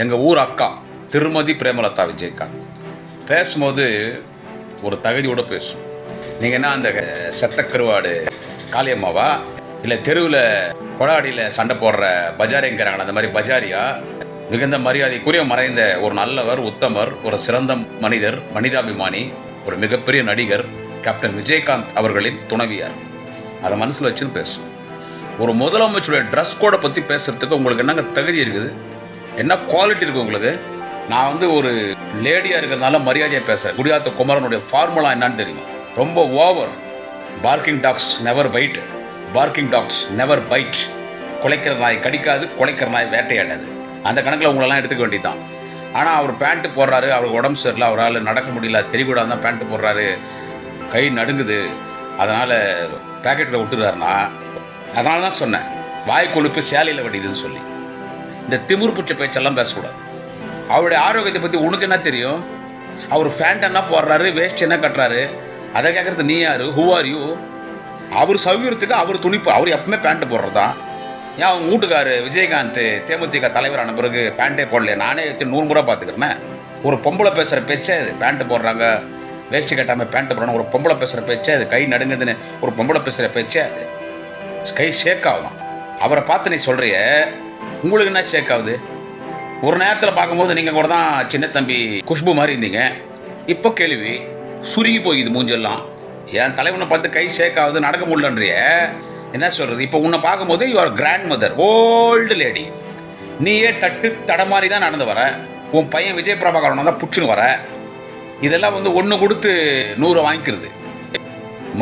எங்கள் ஊர் அக்கா திருமதி பிரேமலதா விஜயகாந்த். பேசும்போது ஒரு தகுதியோடு பேசும். நீங்கள் என்ன அந்த செத்த கருவாடு காளியம்மாவா? இல்லை தெருவில் கொடாடியில் சண்டை போடுற பஜாரிங்கிறாங்களே அந்த மாதிரி பஜாரியா? மிகுந்த மரியாதைக்குரிய மறைந்த ஒரு நல்லவர் உத்தமர் ஒரு சிறந்த மனிதர் மனிதாபிமானி ஒரு மிகப்பெரிய நடிகர் கேப்டன் விஜயகாந்த் அவர்களின் துணைவியார். அதை மனசில் வச்சுன்னு பேசும். ஒரு முதலமைச்சருடைய ட்ரெஸ் கோடை பற்றி பேசுகிறதுக்கு உங்களுக்கு என்னங்க தகுதி இருக்குது? என்ன குவாலிட்டி இருக்குது உங்களுக்கு? நான் வந்து ஒரு லேடியாக இருக்கிறதுனால மரியாதையாக பேசுகிறேன் குடியாத்த குமரனுடைய ஃபார்முலா என்னன்னு தெரியும்? ரொம்ப over barking dogs never bite barking dogs never bite குலைக்கிற நாய் கடிக்காது குலைக்கிற நாய் வேட்டையாடாது. அந்த கணக்கில் உங்களெல்லாம் எடுத்துக்க வேண்டியதுதான். ஆனால் அவர் பேண்ட்டு போடுறாரு அவருக்கு உடம்பு சரியில்லை அவரால் நடக்க முடியல தெரியக்கூடாது தான் பேண்ட்டு போடுறாரு. கை நடுங்குது. அதனால் பேக்கெட்டில் விட்டுறாருனா அதனால தான் சொன்னேன். வாய் கொழுப்பு சேலையில் வடிதுன்னு சொல்லி. இந்த திமிரு பிடிச்ச பேச்செல்லாம் பேசக்கூடாது. அவருடைய ஆரோக்கியத்தை பற்றி உனக்கு என்ன தெரியும்? அவர் ஃபேண்ட் என்ன போடுறாரு வேஸ்ட் என்ன கட்டுறாரு? அதை கேட்குறது நீ யார்? ஹூ ஆர் யூ அவர் சௌகரியத்துக்கு அவர் துணிப்பு அவர் எப்பவுமே பேண்ட்டு போடுறது? தான் ஏன் அவங்க வீட்டுக்காரு விஜயகாந்த் தேமுதிக தலைவரான பிறகு பேண்ட்டே போடல நானே வச்சு நூறு முறை பார்த்துக்கிறேன். ஒரு பொம்பளை பேசுகிற பேச்சே அது பேண்ட்டு போடுறாங்க. வேஷ்டி கட்டாமல் பேண்ட்டு போடுறாங்க. ஒரு பொம்பளை பேசுகிற பேச்சே அது. கை நடுங்குதுன்னு ஒரு பொம்பளை பேசுகிற பேச்சே அது. கை ஷேக் ஆகும். அவரை பார்த்து நீ சொல்கிறிய உங்களுக்கு என்ன ஷேக் ஆகுது? ஒரு நேரத்தில் பார்க்கும்போது நீங்கள் கூட தான் சின்ன தம்பி குஷ்பு மாதிரி இருந்தீங்க. இப்போ கேள்வி சுருங்கி போகுது மூஞ்செல்லாம். என் தலைவனை பார்த்து கை ஷேக் ஆகுது நடக்க முடியலன்றிய. என்ன சொல்கிறது இப்போ உன்னை பார்க்கும்போது your grandmother old lady நீயே தட்டு தடமாறி தான் நடந்து வர. உன் பையன் விஜய் பிரபாகரன் தான் புடிச்சுன்னு வர. இதெல்லாம் வந்து ஒன்று கொடுத்து நூறு வாங்கிக்கிறது.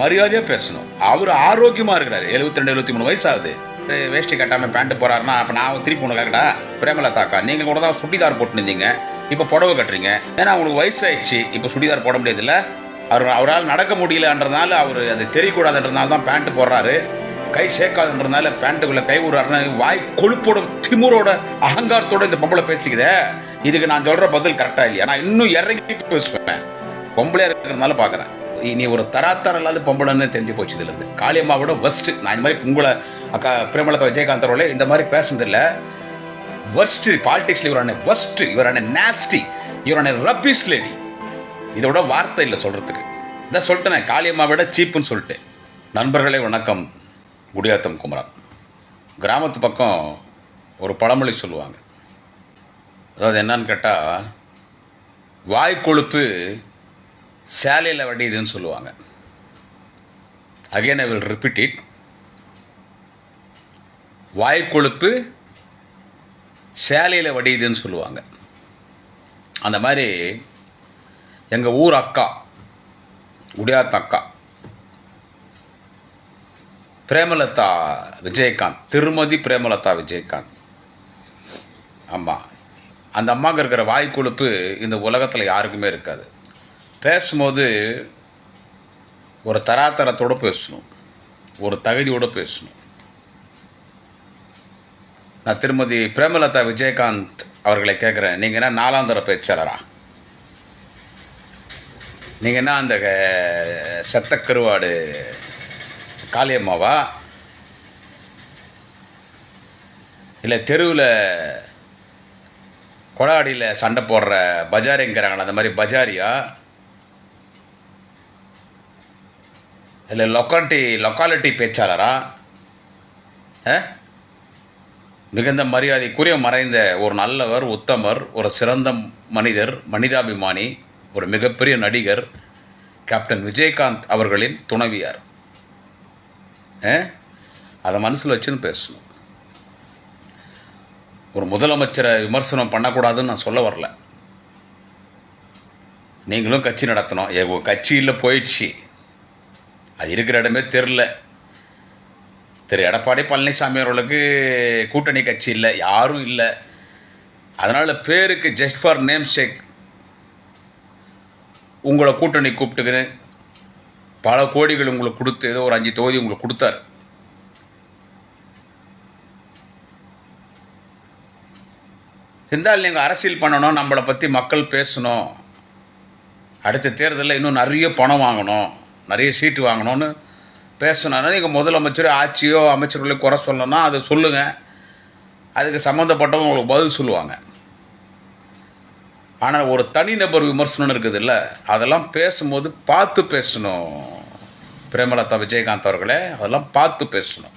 மரியாதையாக பேசணும். அவர் ஆரோக்கியமாக இருக்கிறார். எழுபத்தி ரெண்டு எழுபத்தி மூணு வயசாகுது வேஷ்டி கட்டாமல் பேண்ட்டு போகிறாருன்னா அப்போ நான் திருப்பி ஒன்று கேட்கடா பிரேமலதாக்கா நீங்கள் கூட தான் சுடிதார் போட்டுருந்தீங்க இப்போ புடவை கட்டுறீங்க. ஏன்னா உங்களுக்கு வயசாகிடுச்சு இப்போ சுடிதார் போட முடியாதுல்ல? அவர் அவரால் நடக்க முடியலன்றதுனால அவர் அது தெரியக்கூடாதுன்றதுனால தான் பேண்ட்டு போடுறாரு. கை சேர்க்காதுன்றதுனால பேண்ட்டுக்குள்ளே கை விடுறாருன்னு வாய் கொழுப்போட திமுறோட அகங்காரத்தோட இந்த பொம்பளை பேசிக்குதே. இதுக்கு நான் சொல்கிற பதில் கரெக்டாக இல்லையா? நான் இன்னும் இறங்கி பேசுவேன். பொம்பளையாக இருக்கிறதுனால பார்க்குறேன் நீ ஒரு தராத்தரம் இல்லாத பொம்பளைன்னு தெரிஞ்சு போச்சு இதுலேருந்து காளியம்மாவோட ஃபஸ்ட்டு நான் இந்த மாதிரி உங்களை அக்கா பிரேமலதா விஜயகாந்தரோட இந்த மாதிரி பேசுனதில்ல. Worst பாலிடிக்ஸில் இவரான worst இவரான நேஸ்டி இவரான ரப்பிஸ் லேடி இதோட வார்த்தை இல்லை சொல்கிறதுக்கு இதான் சொல்லிட்டேன் காளியம்மாவோட சீப்புன்னு சொல்லிட்டு நண்பர்களே வணக்கம். குடியாத்தம் குமரன். கிராமத்து பக்கம் ஒரு பழமொழி சொல்லுவாங்க. அதாவது என்னன்னு கேட்டால் வாய் கொழுப்பு சேலையில் வடியுதுன்னு சொல்லுவாங்க. Again I will repeat it வாய் கொழுப்பு சேலையில் வடியுதுன்னு சொல்லுவாங்க. அந்த மாதிரி எங்கள் ஊர் அக்கா உடையாத்த அக்கா பிரேமலதா விஜயகாந்த் திருமதி பிரேமலதா விஜயகாந்த். ஆமாம் அந்த அம்மாவுக்கு இருக்கிற வாய் கொழுப்பு இந்த உலகத்தில் யாருக்குமே இருக்காது. பேசும்போது ஒரு தராதரத்தோடு பேசணும். ஒரு தகுதியோடு பேசணும். நான் திருமதி பிரேமலதா விஜயகாந்த் அவர்களை கேட்குறேன் நீங்கள் என்ன நாலாந்தர பேச்சாளரா? நீங்கள் என்ன அந்த செத்த கருவாடு காளியம்மாவா? இல்லை தெருவில் கொடாடியில் சண்டை போடுற பஜாரிங்கிறாங்களே அந்த மாதிரி பஜாரியா? இல்லை லொக்காலிட்டி லொக்காலிட்டி பேச்சாளரா? ஆ? மிகுந்த மரியாதைக்குரிய மறைந்த ஒரு நல்லவர் உத்தமர் ஒரு சிறந்த மனிதர் மனிதாபிமானி ஒரு மிகப்பெரிய நடிகர் கேப்டன் விஜயகாந்த் அவர்களின் துணைவியார். ஆ? அதை மனசில் வச்சுன்னு பேசணும். ஒரு முதலமைச்சரை விமர்சனம் பண்ணக்கூடாதுன்னு நான் சொல்ல வரல. நீங்களும் கட்சி நடத்தணும். ஏ, கட்சியில் போயிடுச்சு. அது இருக்கிற இடமே தெரில. திரு எடப்பாடி பழனிசாமி அவர்களுக்கு கூட்டணி கட்சி இல்லை யாரும் இல்லை. அதனால் பேருக்கு ஜஸ்ட் ஃபார் நேம் சேக் உங்களை கூட்டணி கூப்பிட்டுக்கின்னு பல கோடிகள் உங்களுக்கு கொடுத்து ஏதோ ஒரு அஞ்சு தொகுதி உங்களுக்கு கொடுத்தாரு. இருந்தாலும் நீங்கள் அரசியல் பண்ணணும் நம்மளை பற்றி மக்கள் பேசணும். அடுத்த தேர்தலில் இன்னும் நிறைய பணம் வாங்கணும். நிறைய சீட்டு வாங்கணும்னு பேசணும்னா நீங்கள் முதலமைச்சர் ஆட்சியோ அமைச்சர்களோ குறை சொல்லணும்னா அதை சொல்லுங்கள் அதுக்கு சம்மந்தப்பட்டவங்க உங்களுக்கு பதில் சொல்லுவாங்க. ஆனால் ஒரு தனிநபர் விமர்சனம் இருக்குது இல்லை அதெல்லாம் பேசும்போது பார்த்து பேசணும். பிரேமலதா விஜயகாந்த் அவர்களே அதெல்லாம் பார்த்து பேசணும்.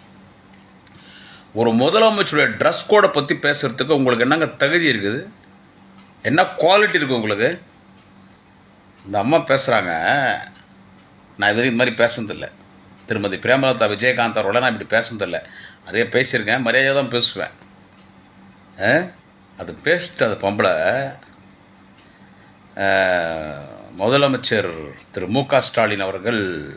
ஒரு முதலமைச்சருடைய ட்ரெஸ் கோடை பற்றி பேசுகிறதுக்கு உங்களுக்கு என்னங்க தகுதி இருக்குது? என்ன குவாலிட்டி இருக்குது உங்களுக்கு? இந்த அம்மா பேசுகிறாங்க நான் இது மாதிரி பேசுனதில்லை திருமதி பிரேமலதா விஜயகாந்த் அவரோட நான் இப்படி பேசுனதில்லை நிறைய பேசியிருக்கேன் மரியாதை தான் பேசுவேன். ஆ? அது பேசிட்டு அந்த பொம்பளை முதலமைச்சர் திரு மு க ஸ்டாலின் அவர்கள்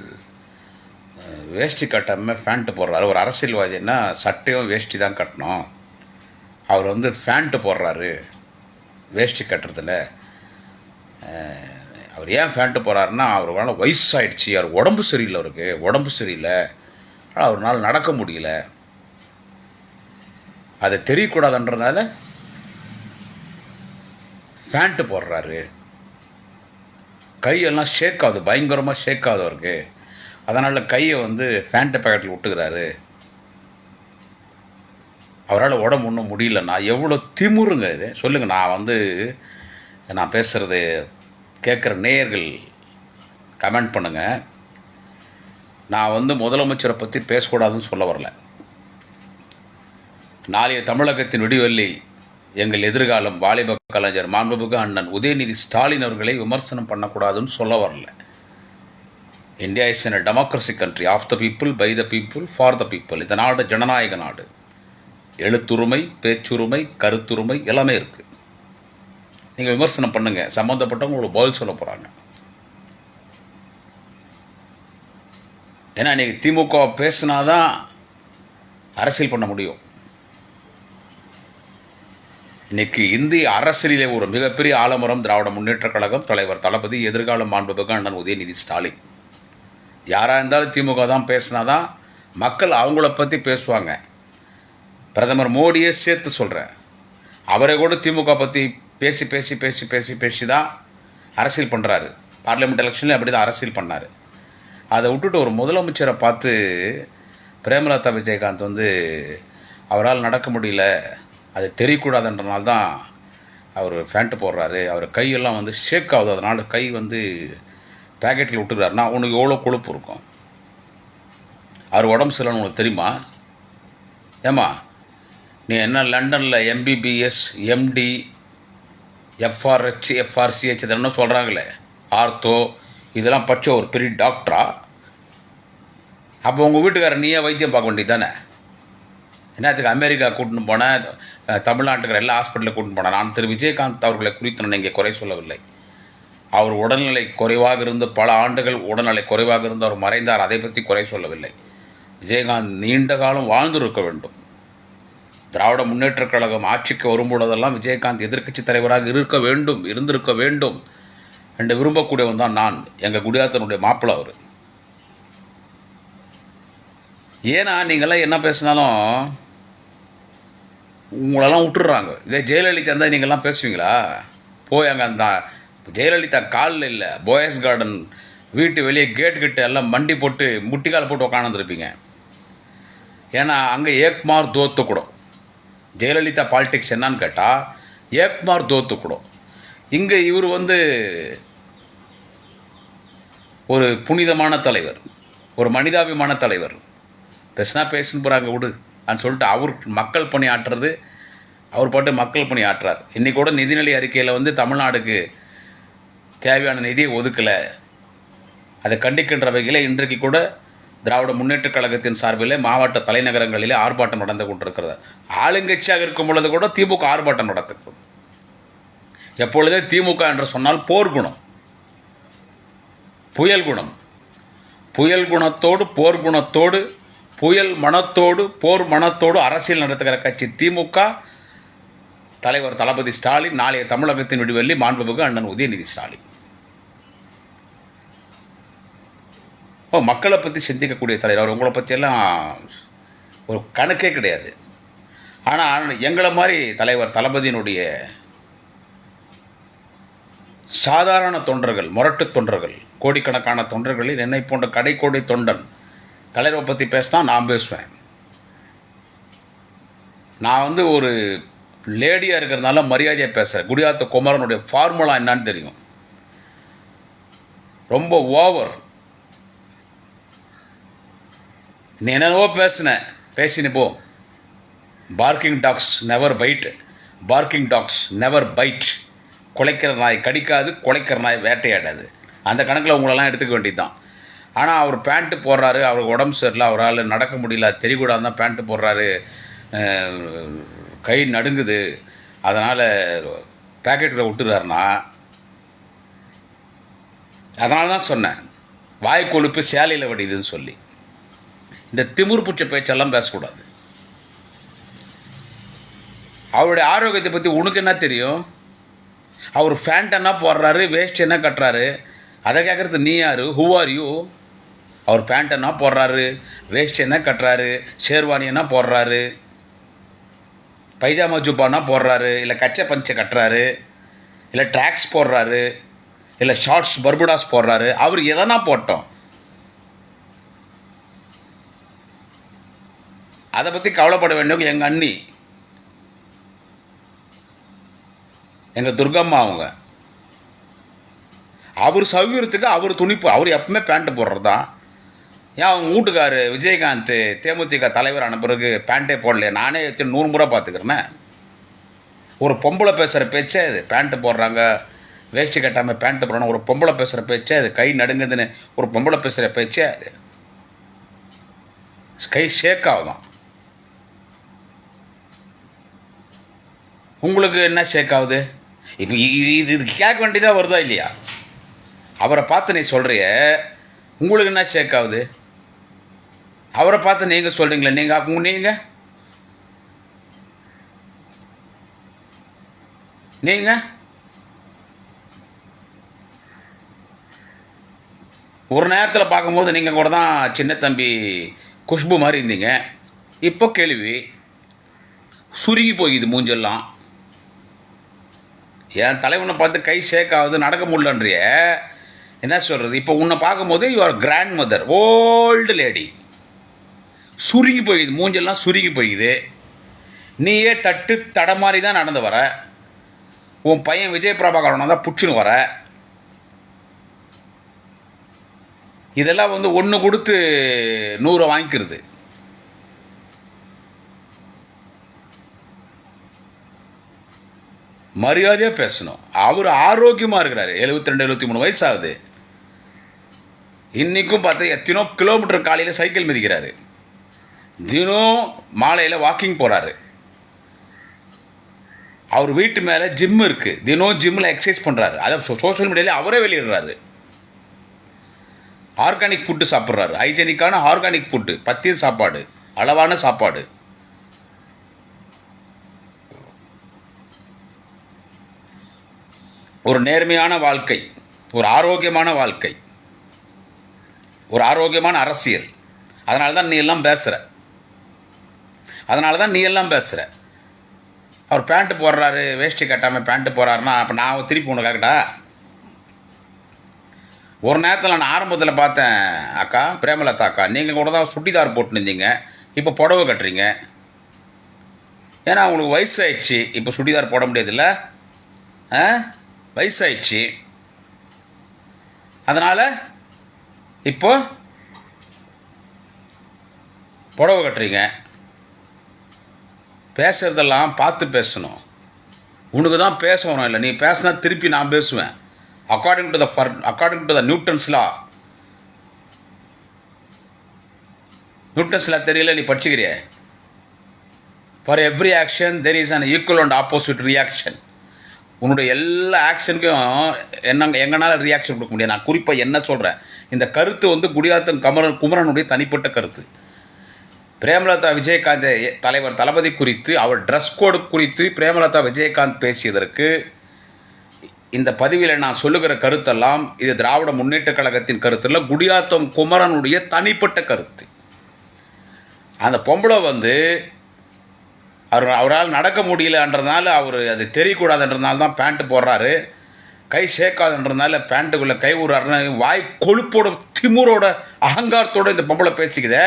வேஷ்டி கட்டாமல் ஃபேண்ட்டு போடுறாரு. ஒரு அரசியல்வாதின்னா சட்டையும் வேஷ்டி தான் கட்டணும். அவர் வந்து ஃபேண்ட்டு போடுறாரு வேஷ்டி கட்டுறதுல. அவர் ஏன் ஃபேண்ட்டு போகிறாருன்னா அவருக்கான வயசாயிடுச்சு அவர் உடம்பு சரியில்லை அவருக்கு உடம்பு சரியில்லை. ஆனால் அவரால் நடக்க முடியல. அதை தெரியக்கூடாதுன்றதுனால ஃபேண்ட்டு போடுறாரு. கையெல்லாம் ஷேக் ஆகுது பயங்கரமாக ஷேக் ஆகுது அவருக்கு. அதனால் கையை வந்து ஃபேண்ட்டு பேக்கெட்டில் விட்டுக்கிறாரு அவரால் உடம்பு ஒன்றும் முடியலண்ணா. எவ்வளோ திமிருங்க இது. சொல்லுங்கள் நான் வந்து நான் பேசுகிறது கேட்குற நேயர்கள் கமெண்ட் பண்ணுங்கள் நான் வந்து முதலமைச்சரை பற்றி பேசக்கூடாதுன்னு சொல்ல வரல. நாளைய தமிழகத்தின் விடிவெள்ளி எங்கள் எதிர்காலம் வாலிப கலைஞர் மாண்புமிகு அண்ணன் உதயநிதி ஸ்டாலின் அவர்களை விமர்சனம் பண்ணக்கூடாதுன்னு சொல்ல வரல. India is an democracy country of the people by the people for the people இந்த நாடு ஜனநாயக நாடு. எழுத்துரிமை பேச்சுரிமை கருத்துரிமை எல்லாமே இருக்குது நீங்கள் விமர்சனம் பண்ணுங்கள் சம்மந்தப்பட்டவங்க உங்களுக்கு பதில் சொல்ல போகிறாங்க ஏன்னா இன்றைக்கி திமுக பேசினாதான் அரசியல் பண்ண முடியும். இன்னைக்கு இந்திய அரசியலிலே ஒரு மிகப்பெரிய ஆலமரம் திராவிட முன்னேற்றக் கழகம் தலைவர் தளபதி எதிர்கால மாண்புமிகு அண்ணன் உதயநிதி ஸ்டாலின். யாராக இருந்தாலும் திமுக தான் பேசினாதான் மக்கள் அவங்கள பற்றி பேசுவாங்க. பிரதமர் மோடியே சேர்த்து சொல்கிறேன் அவரை கூட திமுக பற்றி பேசி பேசி பேசி பேசி பேசி தான் அரசியல் பண்ணுறாரு பார்லிமெண்ட் எலெக்ஷனில் அப்படி தான் அரசியல் பண்ணார். அதை விட்டுட்டு ஒரு முதலமைச்சரை பார்த்து பிரேமலதா விஜயகாந்த் வந்து அவரால் நடக்க முடியல அது தெரியக்கூடாதுன்றனால தான் அவர் ஃபேண்ட்டு போடுறாரு. அவர் கையெல்லாம் வந்து ஷேக் ஆகுது. அதனால் கை வந்து பேக்கெட்டில் விட்டுக்கிறாருனா உனக்கு எவ்வளோ கொழுப்பு இருக்கும்? அவர் உடம்பு சரியில்லைன்னு உனக்கு தெரியுமா? ஏம்மா நீ என்ன லண்டனில் எம்பிபிஎஸ் எம்டி எஃப்ஆர்ஹெச் எஃப்ஆர்சிஹெச் இதெல்லாம் சொல்கிறாங்களே ஆர்த்தோ இதெல்லாம் படிச்ச ஒரு பெரிய டாக்டரா? அப்போ உங்கள் வீட்டுக்காரர் நீயே வைத்தியம் பார்க்க வேண்டியது தானே என்னத்துக்கு அமெரிக்கா கூட்டின்னு போனேன் அஹ், தமிழ்நாட்டுக்கு எல்லா ஹாஸ்பிட்டலில் கூட்டின்னு போனேன் நான் திரு விஜயகாந்த் அவர்களை குறித்து நான் இங்கே குறை சொல்லவில்லை. அவர் உடல்நிலை குறைவாக இருந்து பல ஆண்டுகள் உடல்நிலை குறைவாக இருந்து அவர் மறைந்தார். அதை பற்றி குறை சொல்லவில்லை. விஜயகாந்த் நீண்ட காலம் வாழ்ந்திருக்க வேண்டும். திராவிட முன்னேற்றக் கழகம் ஆட்சிக்கு வரும்பொழுதெல்லாம் விஜயகாந்த் எதிர்க்கட்சி தலைவராக இருக்க வேண்டும் இருந்திருக்க வேண்டும் என்று விரும்பக்கூடியவன் தான் நான் எங்கள் குடியாத்தனுடைய மாப்பிள்ளை அவர். ஏன்னா நீங்களாம் என்ன பேசினாலும் உங்களெல்லாம் விட்டுடுறாங்க இதே ஜெயலலிதா இருந்தால் நீங்கள்லாம் பேசுவீங்களா? போய் அங்கே அந்த ஜெயலலிதா காலில் இல்லை போயஸ் கார்டன் வீட்டு வெளியே கேட்டு கிட்ட எல்லாம் மண்டி போட்டு முட்டிக்கால் போட்டு உட்காந்துருப்பீங்க ஏன்னா அங்கே ஏக்மார் தோத்துக்கூடும் ஜெயலலிதா பாலிடிக்ஸ் என்னன்னு கேட்டால் ஏக்மார் தோத்துக்கூடும் இங்கே இவர் வந்து ஒரு புனிதமான தலைவர் ஒரு மனிதாபிமான தலைவர். பேசுனா பேசுன்னு போகிறாங்க விடு. அப்படின்னு சொல்லிட்டு அவர் மக்கள் பணி ஆற்றுறது அவர் பாட்டு மக்கள் பணி ஆற்றுறார் இன்றைக்கி கூட நிதிநிலை அறிக்கையில் வந்து தமிழ்நாடுக்கு தேவையான நிதியை ஒதுக்கலை. அதை கண்டிக்கின்ற வகையில் இன்றைக்கு கூட திராவிட முன்னேற்றக் கழகத்தின் சார்பில் மாவட்ட தலைநகரங்களிலே ஆர்ப்பாட்டம் நடந்து கொண்டிருக்கிறது. ஆளுங்கட்சியாக இருக்கும் பொழுது கூட திமுக ஆர்ப்பாட்டம் நடத்துகிறது. எப்பொழுதே திமுக என்று சொன்னால் போர்க்குணம் புயல் குணம். புயல் குணத்தோடு போர் குணத்தோடு புயல் மனத்தோடு போர் மனத்தோடு அரசியல் நடத்துகிற கட்சி திமுக. தலைவர் தளபதி ஸ்டாலின் நாளைய தமிழகத்தின் விடுவெள்ளி மாண்புமிகு அண்ணன் உதயநிதி ஸ்டாலின். ஓ மக்களை பற்றி சிந்திக்கக்கூடிய தலைவர். உங்களை பற்றியெல்லாம் ஒரு கணக்கே கிடையாது. ஆனால் எங்களை மாதிரி தலைவர் தளபதியினுடைய சாதாரண தொண்டர்கள் முரட்டு தொண்டர்கள் கோடிக்கணக்கான தொண்டர்களில் என்னை போன்ற கடைக்கோடி தொண்டன் தலைவரை பற்றி பேசினா நான் பேசுவேன். நான் வந்து ஒரு லேடியாக இருக்கிறதுனால மரியாதையாக பேசுகிறேன் குடியாத்த குமரனுடைய ஃபார்முலா என்னான்னு தெரியும். ரொம்ப ஓவர் நீ என்னென்னவோ பேசின பேசினு போ. Barking dogs never bite barking dogs never bite குலைக்கிற நாய் கடிக்காது குலைக்கிற நாய் வேட்டையாடாது. அந்த கணக்கில் உங்களெல்லாம் எடுத்துக்க வேண்டியது தான் ஆனால் அவர் பேண்ட்டு போடுறாரு அவருக்கு உடம்பு சரியில்லை அவரால் நடக்க முடியல தெரியக்கூடாது தான் பேண்ட்டு போடுறாரு. கை நடுங்குது. அதனால் பேக்கெட்டில் விட்டுறாருன்னா அதனால தான் சொன்னேன். வாய் கொழுப்பு சேலையில் வடிதுன்னு சொல்லி. இந்த திமிர் புச்ச பேச்செல்லாம் பேசக்கூடாது. அவருடைய ஆரோக்கியத்தை பற்றி உனக்கு என்ன தெரியும்? அவர் ஃபேண்ட் என்ன போடுறாரு வேஸ்ட் என்ன கட்டுறாரு. அதை கேட்குறது நீ யார்? ஹூ ஆர் யூ அவர் பேண்ட் என்ன போடுறாரு வேஸ்ட் என்ன கட்டுறாரு ஷேர்வானி என்ன போடுறாரு. பைஜாமா ஜுப்பானா போடுறாரு இல்லை கச்சை பஞ்சை கட்டுறாரு இல்லை ட்ராக்ஸ் போடுறாரு இல்லை ஷார்ட்ஸ் பர்புடாஸ் போடுறாரு. அவர் எதனா போட்டோம். அதை பற்றி கவலைப்பட வேண்டியவங்க எங்கள் அண்ணி. எங்கள் துர்கம்மா அவங்க. அவர் சௌகரியத்துக்கு அவர் துணிப்பு அவர் எப்பவுமே பேண்ட்டு போடுறது தான் ஏன் அவங்க வீட்டுக்காரு விஜயகாந்த் தேமுதிக தலைவர் ஆன பிறகு பேண்ட்டே போடலையே? நானே எத்தனை நூறு முறை பார்த்துக்கிறேனே. ஒரு பொம்பளை பேசுகிற பேச்சே அது. பேண்ட்டு போடுறாங்க வேஷ்டி கட்டாமல் பேண்ட்டு போடுறாங்க. ஒரு பொம்பளை பேசுகிற பேச்சே அது. கை நடுங்குதுன்னு ஒரு பொம்பளை பேசுகிற பேச்சே அது. கை ஷேக் ஆகுதான். உங்களுக்கு என்ன ஷேக் ஆகுது? இப்போ இது இது இது கேட்க வேண்டியதாக வருதா இல்லையா? அவரை பார்த்து நீ சொல்கிறிய உங்களுக்கு என்ன ஷேக் ஆகுது? அவரை பார்த்து நீங்கள் சொல்கிறீங்களே நீங்கள் நீங்கள் நீங்கள் ஒரு நேரத்தில் பார்க்கும்போது நீங்கள் கூட தான் சின்ன தம்பி குஷ்பு மாதிரி இருந்தீங்க. இப்போ கேள்வி சுருங்கி போகுது மூஞ்செல்லாம். என் தலைவனை பார்த்து கை ஷேக் ஆகுது நடக்க முடியலன்றிய. என்ன சொல்கிறது இப்போ உன்னை பார்க்கும்போது your grandmother old lady சுருங்கி போயிடுது மூஞ்செல்லாம் சுருங்கி போயிடுது நீயே தட்டு தடமாறி தான் நடந்து வர. உன் பையன் விஜய் பிரபாகரனை தான் புடிச்சுன்னு வர. இதெல்லாம் வந்து ஒன்று கொடுத்து நூறை வாங்கிக்கிறது. மரியாதையாக பேசணும். அவர் ஆரோக்கியமாக இருக்கிறாரு. எழுபத்தி ரெண்டு எழுபத்தி மூணு வயசு ஆகுது இன்றைக்கும் பார்த்தா எத்தனோ கிலோமீட்டர் காலையில் சைக்கிள் மிதிக்கிறாரு. தினம் மாலையில் வாக்கிங் போகிறாரு அவர் வீட்டு மேலே ஜிம் இருக்குது தினம் ஜிம்மில் எக்ஸசைஸ் பண்ணுறாரு அதை சோஷியல் மீடியாவில் அவரே வெளியிடுறாரு. ஆர்கானிக் ஃபுட்டு சாப்பிட்றாரு. ஹைஜெனிக்கான ஆர்கானிக் ஃபுட்டு பத்திய சாப்பாடு அளவான சாப்பாடு. ஒரு நேர்மையான வாழ்க்கை ஒரு ஆரோக்கியமான வாழ்க்கை ஒரு ஆரோக்கியமான அரசியல். அதனால தான் நீ எல்லாம் பேசுகிற அதனால தான் நீ எல்லாம் பேசுகிற அவர் பேண்ட்டு போடுறாரு வேஷ்டி கட்டாமல் பேண்ட்டு போடுறாருன்னா அப்போ நான் திருப்பி உனக்கு கேட்கட்டா ஒரு நேரத்தில் நான் ஆரம்பத்தில் பார்த்தேன் அக்கா பிரேமலதா அக்கா நீங்கள் கூட தான் சுட்டிதார் போட்டுருந்தீங்க இப்போ புடவை கட்டுறீங்க. ஏன்னா உங்களுக்கு வயசாகிடுச்சு இப்போ சுடிதார் போட முடியாதுல்ல? ஆ? வயசாயிடுச்சு. அதனால் இப்போ புடவை கட்டுறீங்க. பேசுகிறதெல்லாம் பார்த்து பேசணும். உனக்கு தான் பேசணும் இல்லை. நீ பேசினா திருப்பி நான் பேசுவேன். According to the for according to the Newton's law Newton's law தெரியல நீ படிச்சுக்கிறிய? For every action there is an equal and opposite reaction உன்னுடைய எல்லா ஆக்ஷனுக்கும் என்ன எங்கனால ரியாக்ஷன் கொடுக்க முடியாது. நான் குறிப்பாக என்ன சொல்கிறேன் இந்த கருத்து வந்து குடியாத்தன் கமரன் குமரனுடைய தனிப்பட்ட கருத்து. பிரேமலதா விஜயகாந்த் தலைவர் தளபதி குறித்து அவர் ட்ரெஸ் கோடு குறித்து பிரேமலதா விஜயகாந்த் பேசியதற்கு இந்த பதிவில் நான் சொல்லுகிற கருத்தெல்லாம் இது திராவிட முன்னேற்ற கழகத்தின் கருத்தில் குடியாத்தம் குமரனுடைய தனிப்பட்ட கருத்து. அந்த பொம்பளை வந்து அவர் அவரால் நடக்க முடியலன்றதுனால அவர் அது தெரியக்கூடாதுன்றதுனால தான் பேண்ட்டு போடுறாரு. கை சேர்க்காதுன்றதுனால பேண்ட்டுக்குள்ளே கை விடுறாருன்னு வாய் கொழுப்போட திமுறோட அகங்காரத்தோட இந்த பொம்பளை பேசிக்குதே.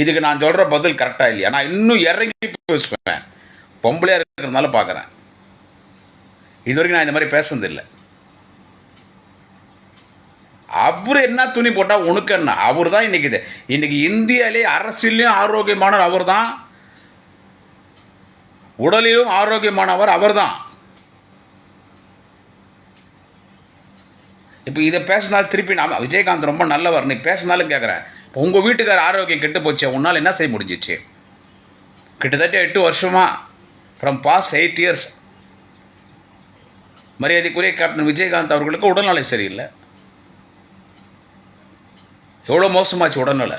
இதுக்கு நான் சொல்கிற பதில் கரெக்டாக இல்லையா? நான் இன்னும் இறங்கி பேசுவேன். பொம்பளையாக இருக்கிறதுனால பார்க்குறேன் இது வரைக்கும் நான் இந்த மாதிரி பேசுனதில்லை அவர் என்ன துணி போட்டால் உனக்கு என்ன? அவர் தான் இன்றைக்கி இது. இன்றைக்கி இந்தியாவிலே அரசியலையும் ஆரோக்கியமானவர் அவர் தான் உடலிலும் ஆரோக்கியமானவர் அவர் தான் இப்போ இதை பேசினாலும் திருப்பி நான் விஜயகாந்த் ரொம்ப நல்லவர் நீ பேசினாலும் கேட்குறேன் இப்போ உங்கள் வீட்டுக்கார ஆரோக்கியம் கெட்டு போச்சு உன்னால் என்ன செய்ய முடிஞ்சிச்சு? கிட்டத்தட்ட எட்டு வருஷமா ஃப்ரம் பாஸ்ட் எயிட் இயர்ஸ் மரியாதைக்குரிய கேப்டன் விஜயகாந்த் அவர்களுக்கு உடல்நிலை சரியில்லை. எவ்வளோ மோசமாச்சு உடல்நிலை?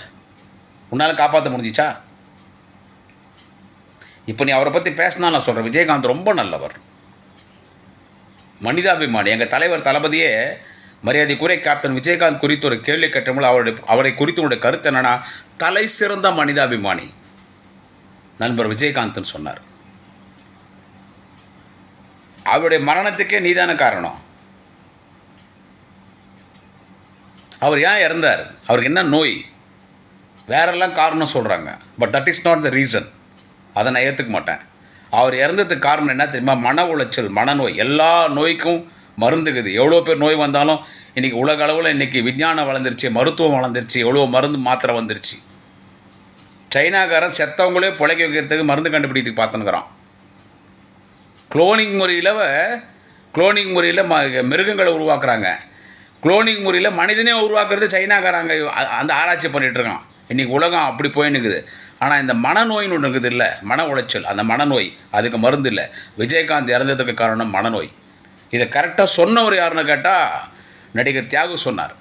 உன்னால் காப்பாற்ற முடிஞ்சிச்சா? இப்போ நீ அவரை பற்றி பேசினா நான் சொல்கிறேன் விஜயகாந்த் ரொம்ப நல்லவர். மனிதாபிமானி. எங்கள் தலைவர் தளபதியே மரியாதைக்குரிய கேப்டன் விஜயகாந்த் குறித்து ஒரு கேள்வி கேட்டபோது அவருடைய அவரை குறித்து உடைய கருத்து என்னென்னா தலை சிறந்த மனிதாபிமானி. நண்பர் விஜயகாந்த்னு சொன்னார். அவருடைய மரணத்துக்கே நீதான காரணம். அவர் ஏன் இறந்தார்? அவருக்கு என்ன நோய்? வேறெல்லாம் காரணம் சொல்கிறாங்க but that is not the reason அதை நான் ஏற்றுக்க மாட்டேன். அவர் இறந்ததுக்கு காரணம் என்ன தெரியுமா? மன உளைச்சல் மனநோய் எல்லா நோய்க்கும் மருந்துக்குது எவ்வளோ பேர் நோய் வந்தாலும் இன்றைக்கி உலக அளவில் இன்றைக்கி விஞ்ஞானம் வளர்ந்துருச்சு மருத்துவம் வளர்ந்துருச்சு எவ்வளோ மருந்து மாத்திரை வந்துருச்சு. சைனாக்காரன் செத்தவங்களே பிழைக்க வைக்கிறதுக்கு மருந்து கண்டுபிடிக்கிறதுக்கு பார்த்துனுக்குறான் குளோனிங் முறையில் குளோனிங் முறையில் ம மிருகங்களை உருவாக்குறாங்க. குளோனிங் முறையில் மனிதனே உருவாக்குறது சைனாக்காரங்க. அந்த ஆராய்ச்சி பண்ணிட்டு இருக்கான். இன்றைக்கி உலகம் அப்படி போயின்னுக்குது. ஆனால் இந்த மனநோயின்னு ஒன்று இருக்குது இல்லை மன உளைச்சல். அந்த மனநோய் அதுக்கு மருந்து இல்லை. விஜயகாந்த் இறந்ததுக்கு காரணம் மனநோய். இதை கரெக்டாக சொன்னவர் யாருன்னு கேட்டால் நடிகர் தியாகு சொன்னார்.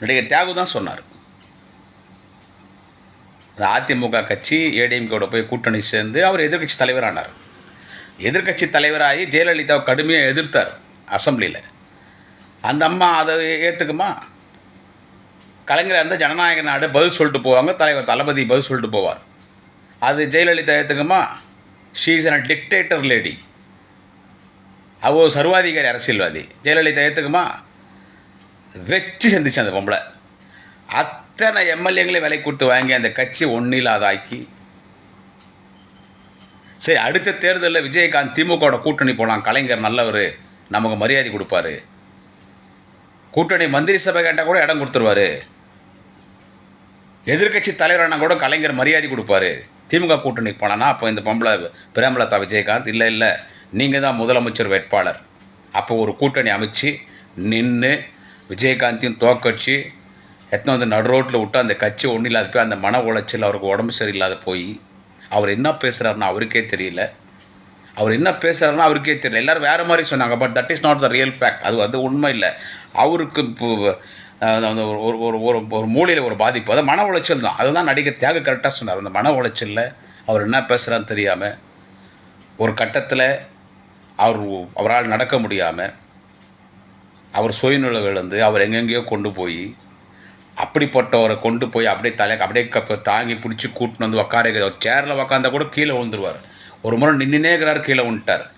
நடிகர் தியாகு தான் சொன்னார். அதிமுக கட்சி ஏடிஎம்கேவோட போய் கூட்டணி சேர்ந்து அவர் எதிர்கட்சி தலைவரானார். எதிர்க்கட்சி தலைவராகி ஜெயலலிதாவை கடுமையாக எதிர்த்தார் அசம்பிளியில். அந்த அம்மா அதை ஏற்றுக்குமா கலைஞராக இருந்தால் ஜனநாயக நாடு பதில் சொல்லிட்டு போவாங்க தலைவர் தளபதி பதில் சொல்லிட்டு போவார். அது ஜெயலலிதா ஏற்றுக்குமா ஷீஸ் அன் டிக்டேட்டர் லேடி அவ சர்வாதிகாரி அரசியல்வாதி. ஜெயலலிதா ஏற்றுக்குமா வச்சு சந்திச்சு அந்த பொம்பளை. அத்தனை எம்எல்ஏங்களையும் விலை கொடுத்து வாங்கி அந்த கட்சி ஒன்றில்லாதாக்கி சரி அடுத்த தேர்தலில் விஜயகாந்த் திமுகவோட கூட்டணி போகலாம் கலைஞர் நல்லவர். நமக்கு மரியாதை கொடுப்பாரு. கூட்டணி மந்திரி சபை கேட்டால் கூட இடம் கொடுத்துருவாரு. எதிர்க்கட்சி தலைவரானா கூட கலைஞர் மரியாதை கொடுப்பாரு. திமுக கூட்டணிக்கு போனான்னா அப்போ இந்த பொம்பளை பிரேமலதா விஜயகாந்த் இல்லை இல்லை நீங்கள் தான் முதலமைச்சர் வேட்பாளர். அப்போ ஒரு கூட்டணி அமைச்சு நின்று விஜயகாந்தையும் தோக்கடிச்சு எத்தனை வந்து நடு ரோட்டில் விட்டு அந்த கட்சி ஒன்றும் இல்லாத போய் அந்த மன உளைச்சல் அவருக்கு உடம்பு சரியில்லாத போய் அவர் என்ன பேசுகிறாருன்னு அவருக்கே தெரியல. அவர் என்ன பேசுகிறாருன்னா அவருக்கே தெரியல. எல்லாரும் வேறு மாதிரி சொன்னாங்க but that is not the real fact அது வந்து உண்மை இல்லை. அவருக்கு இப்போ அந்த ஒரு ஒரு ஒரு ஒரு ஒரு மூலையில் ஒரு பாதிப்பு. அது மன உளைச்சல் தான். அதுதான் நடிகர் தியாக கரெக்டாக சொன்னார். அந்த மன உளைச்சலில் அவர் என்ன பேசுகிறான்னு தெரியாமல் ஒரு கட்டத்தில் அவர் அவரால் நடக்க முடியாமல் அவர் சுயநிலை இழந்து அவர் எங்கெங்கேயோ கொண்டு போய் அப்படிப்பட்டவரை கொண்டு போய் அப்படியே தலை அப்படியே க- தாங்கி பிடிச்சி கூட்டின்னு வந்து உக்கார ஒரு சேரில் உக்காந்தா கூட கீழே விழுந்துருவார். ஒரு முறை நின்றுனே இருக்கிறார் கீழே விழுந்துட்டார்.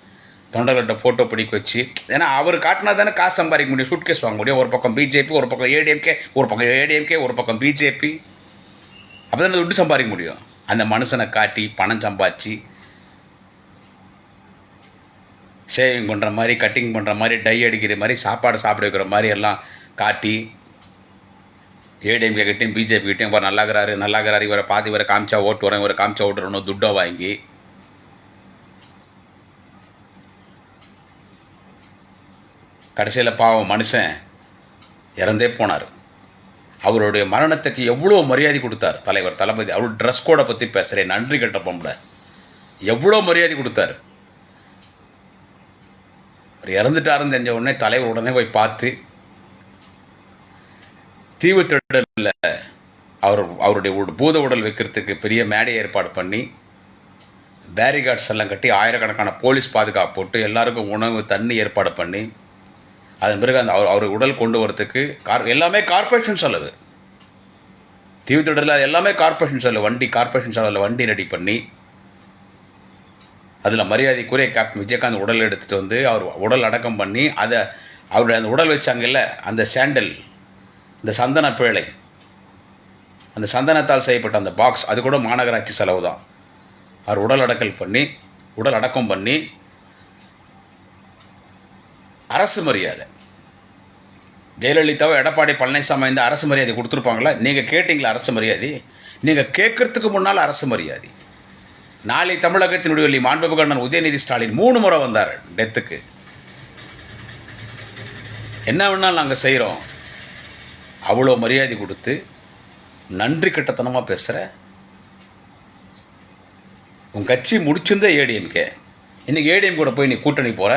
தொண்டர்கள்ட்ட ஃபோட்டோ பிடிக்க வச்சு ஏன்னா அவர் காட்டினா தானே காசு சம்பாதிக்க முடியும் சூட்கேஸ் வாங்க முடியும். ஒரு பக்கம் பிஜேபி ஒரு பக்கம் ஏடிஎம்கே ஒரு பக்கம் ஏடிஎம்கே ஒரு பக்கம் பிஜேபி அப்போ தான் துட்டு சம்பாதிக்க முடியும். அந்த மனுஷனை காட்டி பணம் சம்பாதிச்சு ஷேவிங் பண்ணுற மாதிரி கட்டிங் பண்ணுற மாதிரி டை அடிக்கிற மாதிரி சாப்பாடு சாப்பிட வைக்கிற மாதிரி எல்லாம் காட்டி ஏடிஎம்கே கிட்டேயும் பிஜேபி கிட்டேயும் இவர் நல்லாகிறாரு நல்லாகிறாரு இவரை பார்த்து இவரை காமிச்சா ஓட்டு வரேன் இவரை காமிச்சா ஓட்டு வரணும் துட்டை வாங்கி கடைசியில் பாவம் மனுஷன் இறந்தே போனார். அவருடைய மரணத்துக்கு எவ்வளோ மரியாதை கொடுத்தார் தலைவர் தளபதி. அவர் ட்ரெஸ் கோடை பற்றி பேசுகிறேன் நன்றி கட்ட பொம்பளை. எவ்வளோ மரியாதை கொடுத்தாரு. அவர் இறந்துட்டாருன்னு தெரிஞ்ச உடனே தலைவர் உடனே போய் பார்த்து தீவு திடலில் அவர் அவருடைய பூத உடல் வைக்கிறதுக்கு பெரிய மேடை ஏற்பாடு பண்ணி பேரிகார்ட்ஸ் எல்லாம் கட்டி ஆயிரக்கணக்கான போலீஸ் பாதுகாப்பு போட்டு எல்லாருக்கும் உணவு தண்ணி ஏற்பாடு பண்ணி அதன் பிறகு அந்த அவர் அவர் உடல் கொண்டு வரத்துக்கு கார் எல்லாமே கார்ப்பரேஷன் செலவு தீவு திடலில் எல்லாமே கார்ப்பரேஷன் செலவு வண்டி கார்ப்பரேஷன் செலவில் வண்டி ரெடி பண்ணி அதில் மரியாதைக்குரிய கேப்டன் விஜயகாந்த் உடல் எடுத்துகிட்டு வந்து அவர் உடல் அடக்கம் பண்ணி அதை அவருடைய அந்த உடல் வச்சாங்கல்ல அந்த சாண்டல் இந்த சந்தன பேழை அந்த சந்தனத்தால் செய்யப்பட்ட அந்த பாக்ஸ் அது கூட மாநகராட்சி செலவு தான் அவர் உடல் அடக்கல் பண்ணி உடல் அடக்கம் பண்ணி அரசு மரியாதை. ஜெயலலிதாவோ எடப்பாடி பழனிசாமி இந்த அரசு மரியாதை கொடுத்துருப்பாங்களா? நீங்கள் கேட்டிங்களா அரசு மரியாதை? நீங்கள் கேட்குறதுக்கு முன்னால் அரசு மரியாதை. நாளை தமிழகத்தினுடைய வழி மாண்புகண்ணன் உதயநிதி ஸ்டாலின் மூணு முறை வந்தார் டெத்துக்கு. என்ன வேணாலும் நாங்கள் செய்கிறோம் அவ்வளோ மரியாதை கொடுத்து நன்றி கட்டத்தனமாக பேசுகிற உன் கட்சி முடிச்சிருந்தே ஏடிஎம்கே. இன்றைக்கி ஏடிஎம் கூட போய் நீ கூட்டணி போகிற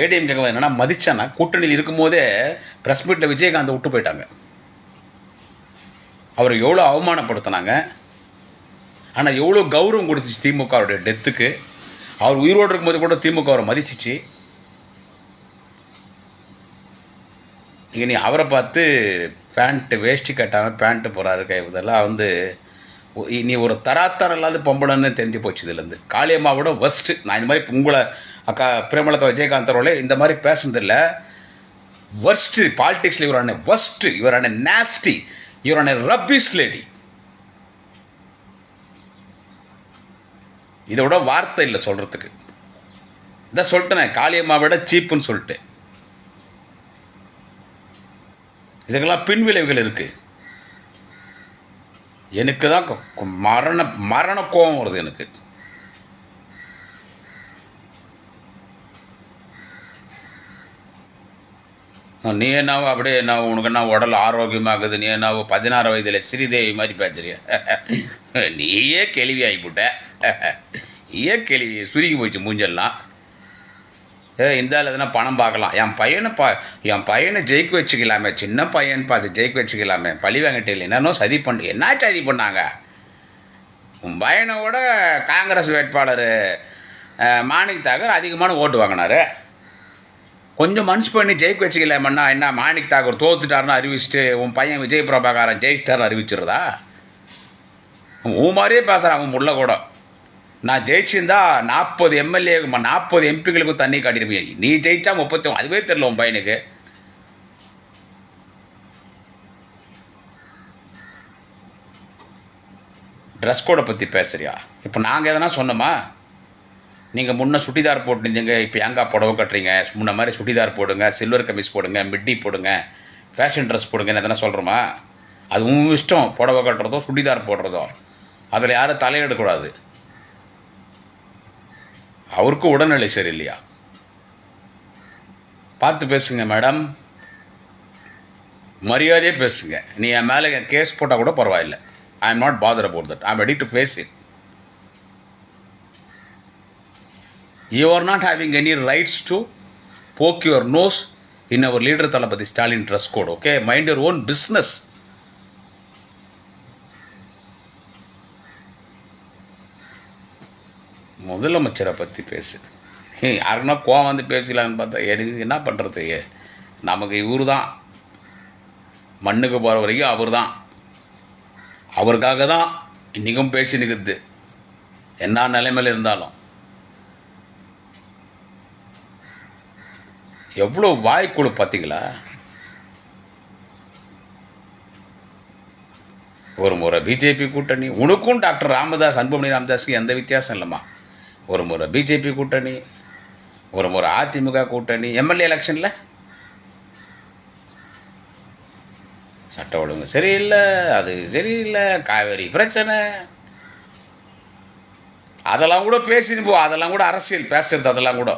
ஏடிஎம் கேட்க என்னன்னா மதிச்சானா கூட்டணியில் இருக்கும்போதே ப்ரெஸ் மீட்டில் விஜயகாந்தை விட்டு போயிட்டாங்க. அவரை எவ்வளோ அவமானப்படுத்தினாங்க. ஆனால் எவ்வளோ கௌரவம் கொடுத்துச்சு திமுகவுடைய டெத்துக்கு அவர் உயிரோடு இருக்கும்போது கூட திமுக அவரை மதிச்சிச்சு. நீங்கள் நீ அவரை பார்த்து பேண்ட்டு வேஷ்டி கட்டாமல் பேண்ட்டு போகிறாரு கை. இதெல்லாம் வந்து நீ ஒரு தராத்தரம் இல்லாத பொம்பளைன்னு தெரிஞ்சு போச்சு இதுலேருந்து காளியம்மாவோட ஒஸ்ட்டு நான் இந்த மாதிரி உங்களை அக்கா பிரேமலதா விஜயகாந்த் ரோலே இந்த மாதிரி பேசுனதில்ல. ஒர்ஸ்ட்டு பாலிடிக்ஸில் இவரான ஒஸ்ட்டு இவரான நேஸ்டி இவரான ரப்பிஸ் லேடி இதை விட வார்த்தை இல்லை சொல்கிறதுக்கு இதான் சொல்லிட்டேனே காளியம்மா விட சீப்புன்னு சொல்லிட்டு இதுக்கெல்லாம் பின்விளைவுகள் இருக்குது எனக்கு தான் மரண மரண கோபம் வருது எனக்கு. நீ என்னவோ அப்படியே என்ன உனக்கு என்ன உடல் ஆரோக்கியமாகுது. நீ என்னவோ பதினாறு வயதில் ஸ்ரீதேவி மாதிரி பேசுறிய. நீயே கேள்வி ஆகிப்புட்ட நீயே கேள்வி? சுருங்கி போச்சு மூஞ்செல்லாம். ஏ இந்த ஆள் பணம் பார்க்கலாம். என் பையனை பா என் பையனை ஜெயிக்க வச்சுக்கலாமே. சின்ன பையன் பார்த்து ஜெயிக்க வச்சுக்கலாமே. பழி வாங்கிட்டு இல்லை என்னன்னோ சதி பண்ணு என்ன சதி பண்ணாங்க? உன் பையனை விட காங்கிரஸ் வேட்பாளர் மாணிக் தாகூர் அதிகமான ஓட்டு வாங்கினாரு. கொஞ்சம் மனுஷ் பண்ணி ஜெயிக்க வச்சுக்கலாமண்ணா என்ன மாணிக் தாக்கூர் தோத்துட்டாருன்னு அறிவிச்சுட்டு உன் பையன் விஜய் பிரபாகரன் ஜெயிச்சிட்டாருன்னு அறிவிச்சிருதா? உன் மாதிரியே பேசுகிறான் அவன் முள்ள கூட. நான் ஜெயிச்சிருந்தா நாற்பது எம்எல்ஏ நாற்பது எம்பிகளுக்கும் தண்ணி காட்டியிருப்பீங்க நீ ஜெயிச்சா முப்பத்தி அதுவே தெரில உன் பையனுக்கு. ட்ரெஸ் கோடை பற்றி பேசுறியா? இப்போ நாங்கள் எதனா சொன்னோமா? நீங்கள் முன்ன சுடிதார் போட்டுருந்தீங்க இப்போ ஏங்கா புடவை கட்டுறீங்க? முன்ன மாதிரி சுடிதார் போடுங்க சில்வர் கமிஸ் போடுங்க மிட்டி போடுங்க ஃபேஷன் ட்ரெஸ் போடுங்கன்னு எதனா சொல்கிறோமா அது உன் இஷ்டம் புடவை கட்டுறதோ சுடிதார் போடுறதோ. அதில் யாரும் தலையிடக்கூடாது. அவருக்கும் உடல்நிலை சரி இல்லையா பார்த்து பேசுங்க மேடம். மரியாதையே பேசுங்க. நீ என் மேலே கேஸ் போட்டால் கூட பரவாயில்ல. I am not bother about that I am ready to face it you are not having any rights to poke your nose in our leader Thalapathy Stalin dress code okay mind your own business முதலமைச்சரை பற்றி பேசுது. யாருன்னா கோவம் வந்து பேசலான்னு பார்த்தா எனக்கு என்ன பண்ணுறது நமக்கு இவர் தான் மண்ணுக்கு போகிற வரைக்கும் அவர் தான் அவருக்காக தான் இன்றைக்கும் பேசி நிற்குது என்ன நிலைமையில் இருந்தாலும். எவ்வளோ வாய்க்குழு பார்த்தீங்களா? ஒரு முறை பிஜேபி கூட்டணி உனக்கும் டாக்டர் ராமதாஸ் அன்புமணி ராமதாஸுக்கு எந்த வித்தியாசம் இல்லைம்மா. ஒரு முறை பிஜேபி கூட்டணி ஒரு முறை அதிமுக கூட்டணி எம்எல்ஏ எலெக்ஷனில் சட்ட ஒழுங்கு சரியில்லை அது சரியில்லை காவேரி பிரச்சனை. அதெல்லாம் கூட பேசின்னு போ அதெல்லாம் கூட அரசியல் பேசுறது அதெல்லாம் கூட.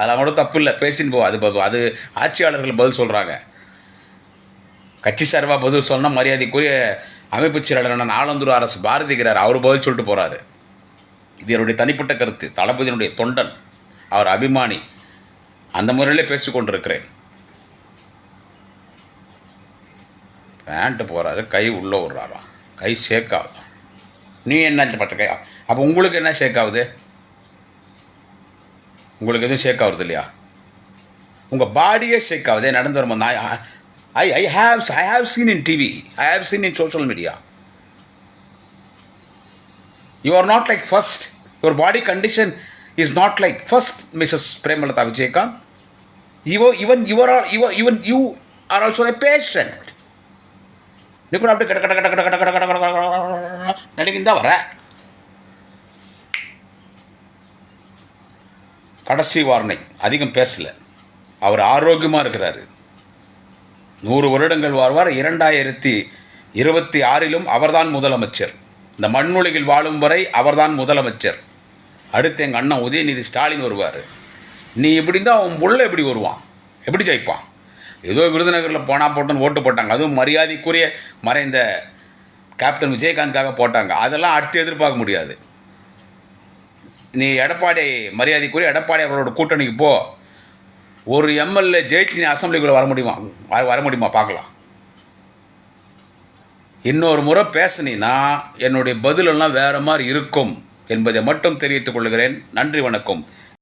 அதெல்லாம் கூட தப்பு இல்லை பேசின்னு போ. அது அது ஆட்சியாளர்கள் பதில் சொல்கிறாங்க கட்சி சார்பாக பதில் சொன்னால் மரியாதைக்குரிய அமைப்பு செயலாளரான நாளந்தூர் அரசு பாரதிக்கிறார் அவர் பதில் சொல்லிட்டு போகிறாரு இது என்னுடைய தனிப்பட்ட கருத்து. தளபதியினுடைய தொண்டன் அவர் அபிமானி. அந்த முறையிலே பேசிக்கொண்டிருக்கிறேன் பேண்ட்டு போகிறாரு கை உள்ளே விடுறாரா கை ஷேக் ஆகுதான் நீ என்ன பட்ட கை அப்போ உங்களுக்கு என்ன ஷேக் ஆகுது? உங்களுக்கு எதுவும் ஷேக் ஆகுறது இல்லையா உங்கள் பாடியே ஷேக் ஆகுது நடந்து வரும்போது நான் I I have I have seen in TV I have seen in social media you are not like first your body condition is not like first Mrs Premalatha Vijayakanth you even your your even you are also a patient நீ கூட அப்படியே கட கட கட கட கட கட கட கட கட நடிக்கின்னு தான் வர கடைசி வார்னை அதிகம் பேசலை. அவர் ஆரோக்கியமாக இருக்கிறாரு. நூறு வருடங்கள் வாழ்வார் இரண்டாயிரத்தி இருபத்தி ஆறிலும் அவர்தான் முதலமைச்சர். இந்த மண்ணுலகில் வாழும் வரை அவர்தான் முதலமைச்சர். அடுத்து எங்கள் அண்ணன் உதயநிதி ஸ்டாலின் வருவார். நீ இப்படி இருந்தால் அவன் புள்ள எப்படி வருவான்? எப்படி ஜெயிப்பான்? ஏதோ விருதுநகரில் போனால் போட்டோன்னு ஓட்டு போட்டாங்க. அதுவும் மரியாதைக்குரிய மறைந்த கேப்டன் விஜயகாந்த்காக போட்டாங்க. அதெல்லாம் அடுத்து எதிர்பார்க்க முடியாது. நீ எடப்பாடி மரியாதைக்குரிய எடப்பாடி அவரோட கூட்டணிக்கு போ. ஒரு எம்எல்ஏ ஜெயிச்சு நீ அசம்பிளிக்குள்ளே வர முடியுமா? வர முடியுமா? பார்க்கலாம். இன்னொரு முறை பேசுனீன்னா என்னுடைய பதிலெல்லாம் வேறு மாதிரி இருக்கும் என்பதை மட்டும் தெரிவித்துக் கொள்கிறேன். நன்றி வணக்கம்.